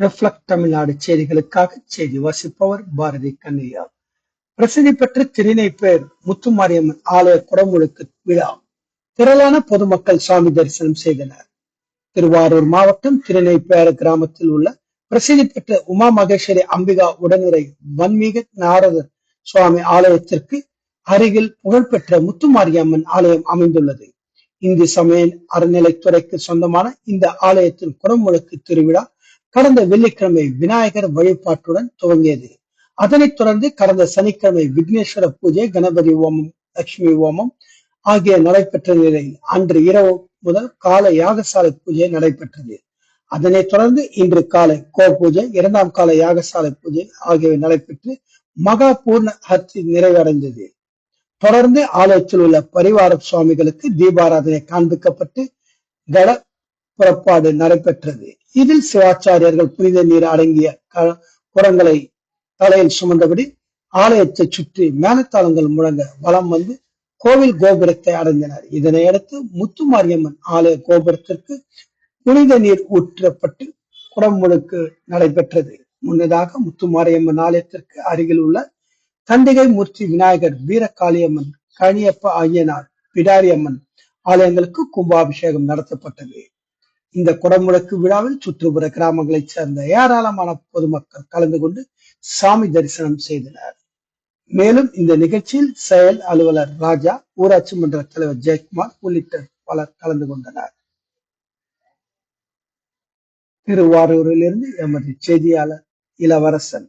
Reflect Tamil Nadu செய்திகளுக்காக செய்தி வாசிப்பவர் பாரதி கண்ணையா பிரசித்தி பெற்ற திருநெய்ப்பேர் முத்துமாரியம்மன் ஆலய குடமுழுக்கு விழா. திரளான பொதுமக்கள் சுவாமி தரிசனம் செய்தனர். திருவாரூர் மாவட்டம் திருநெய்ப்பேர் கிராமத்தில் உள்ள பிரசித்தி பெற்ற உமா மகேஸ்வரி அம்பிகா உடனுரை வன்மீக நாரதர் சுவாமி ஆலயத்திற்கு அருகில் புகழ்பெற்ற முத்துமாரியம்மன் ஆலயம் அமைந்துள்ளது. இந்து சமய அறநிலைத்துறைக்கு சொந்தமான இந்த ஆலயத்தின் குடமுழுக்கு திருவிழா கடந்த வெள்ளிக்கிழமை விநாயகர் வழிபாட்டுடன் துவங்கியது. அதனைத் தொடர்ந்து கடந்த சனிக்கிழமை விக்னேஸ்வர பூஜை கணபதி ஓமம் லட்சுமி ஓமம் ஆகிய நடைபெற்ற நிலையில் அன்று இரவு முதல் கால யாகசாலை பூஜை நடைபெற்றது. அதனைத் தொடர்ந்து இன்று காலை கோ பூஜை இரண்டாம் கால யாகசாலை பூஜை ஆகியவை நடைபெற்று மகா பூர்ண ஹத்தி நிறைவடைந்தது. தொடர்ந்து ஆலயத்தில் உள்ள பரிவார சுவாமிகளுக்கு தீபாராதனை காண்பிக்கப்பட்டு கட புறப்பாடு நடைபெற்றது. இதில் சிவாச்சாரியர்கள் புனித நீர் அடங்கிய குரங்களை தலையில் சுமந்தபடி ஆலயத்தை சுற்றி மேலத்தாளங்கள் முழங்க வலம் வந்து கோவில் கோபுரத்தை அடைந்தனர். இதனையடுத்து முத்துமாரியம்மன் ஆலய கோபுரத்திற்கு புனித நீர் ஊற்றப்பட்டு குடமுழுக்கு நடைபெற்றது. முன்னதாக முத்துமாரியம்மன் ஆலயத்திற்கு அருகில் உள்ள தண்டிகை மூர்த்தி விநாயகர் வீரகாளியம்மன் கணியப்ப ஆகியனார் பிடாரியம்மன் ஆலயங்களுக்கு கும்பாபிஷேகம் நடத்தப்பட்டது. இந்த குடமுழக்கு விழாவில் சுற்றுப்புற கிராமங்களைச் சேர்ந்த ஏராளமான பொதுமக்கள் கலந்து கொண்டு சாமி தரிசனம் செய்தனர். மேலும் இந்த நிகழ்ச்சியில் செயல் அலுவலர் ராஜா ஊராட்சி மன்ற தலைவர் ஜெயக்குமார் உள்ளிட்ட பலர் கலந்து கொண்டனர். திருவாரூரிலிருந்து எமது செய்தியாளர் இளவரசன்